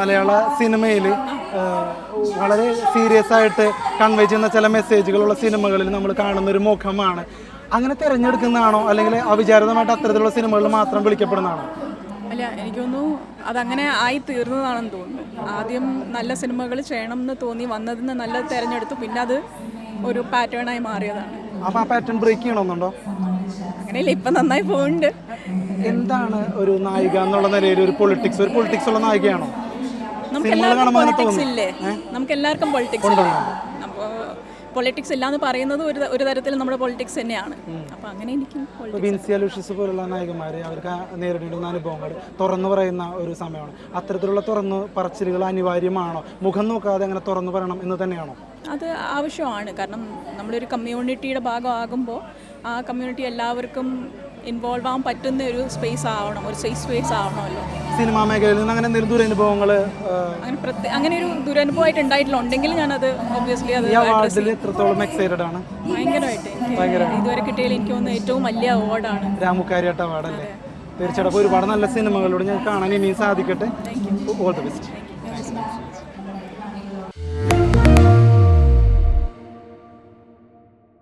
മലയാള സിനിമയിൽ വളരെ സീരിയസ് ആയിട്ട് കൺവേ ചെയ്യുന്ന ചില മെസ്സേജുകളുള്ള സിനിമകളിൽ നമ്മൾ കാണുന്ന ഒരു മുഖമാണ്. അങ്ങനെ തിരഞ്ഞെടുക്കുന്നതാണോ? അല്ലെങ്കിൽ അവിചാരിതമായിട്ട് അത്തരത്തിലുള്ള സിനിമകൾ മാത്രം വിളിക്കപ്പെടുന്നതാണോ? അല്ല എനിക്കൊന്നു അതങ്ങനെ ആയി തീർന്നതാണെന്ന് തോന്നുന്നു. ആദ്യം നല്ല സിനിമകൾ ചെയ്യണം എന്ന് തോന്നി വന്നതിൽ നിന്ന് നല്ല തിരഞ്ഞെടുത്തു. പിന്നെ അത് ഒരു പാറ്റേണായി മാറിയതാണ്. അപ്പോൾ ആ പാറ്റേൺ ബ്രേക്ക് ചെയ്യണമെന്നുണ്ടോ? അങ്ങനെയല്ല ഇപ്പം നന്നായി പോകുന്നുണ്ട് എന്താണ് ഒരു നായിക എന്നുള്ള നിലയിൽ ഒരു പൊളിറ്റിക്സ് ഒരു പൊളിറ്റിക്സ് ഉള്ള നായികയാണോ? നമുക്ക് എല്ലാവർക്കും പൊളിറ്റിക്സ് ഇല്ലേ? നമുക്ക് എല്ലാവർക്കും പൊളിറ്റിക്സ് അപ്പോൾ പൊളിറ്റിക്സ് ഇല്ലാന്ന് പറയുന്നത് ഒരു ഒരു തരത്തിൽ നമ്മുടെ പൊളിറ്റിക്സ് തന്നെയാണ്. അപ്പോൾ അങ്ങനെ എനിക്ക് ലൂഷ്യസ് പോലുള്ള നായകന്മാർ അവർക്ക് നേരിടേണ്ടുന്ന അനുഭവങ്ങൾ തുറന്നു പറയുന്ന ഒരു സമയമാണ്. അത്തരത്തിലുള്ള തുറന്നു പറച്ചിലുകൾ അനിവാര്യമാണോ? മുഖം നോക്കാതെ അങ്ങനെ തുറന്നു പറയണം എന്ന് തന്നെയാണോ? അത് ആവശ്യമാണ്. കാരണം നമ്മളൊരു കമ്മ്യൂണിറ്റിയുടെ ഭാഗമാകുമ്പോൾ ആ കമ്മ്യൂണിറ്റി എല്ലാവർക്കും ഇൻവോൾവ് ആവാൻ പറ്റുന്ന ഒരു സ്പേസ് ആവണം ഒരു സേഫ് സ്പേസ് ആവണമല്ലോ. സിനിമാ മേഖലയിൽ നിന്ന് അങ്ങനെ എന്തെങ്കിലും ദുരനുഭവങ്ങൾ അങ്ങനെ പ്രത്യേക അങ്ങനെ ഒരു ദുരനുഭവമായിട്ട് ഉണ്ടായിട്ടില്ല. ഉണ്ടെങ്കിൽ ഞാനത് ഒബ്വിയസ്ലി അത് എത്രത്തോളം എക്സൈറ്റഡ് ആണ്? ഭയങ്കരമായിട്ട് ഇതുവരെ കിട്ടിയതിൽ എനിക്ക് തോന്നുന്നു ഏറ്റവും വലിയ അവാർഡാണ് രാമുക്കാരിയായിട്ട് അവാർഡല്ലേ തീർച്ചയായിട്ടും ഒരുപാട് നല്ല സിനിമകളിലൂടെ ഞാൻ കാണാൻ ഇനിയും സാധിക്കട്ടെ. All the best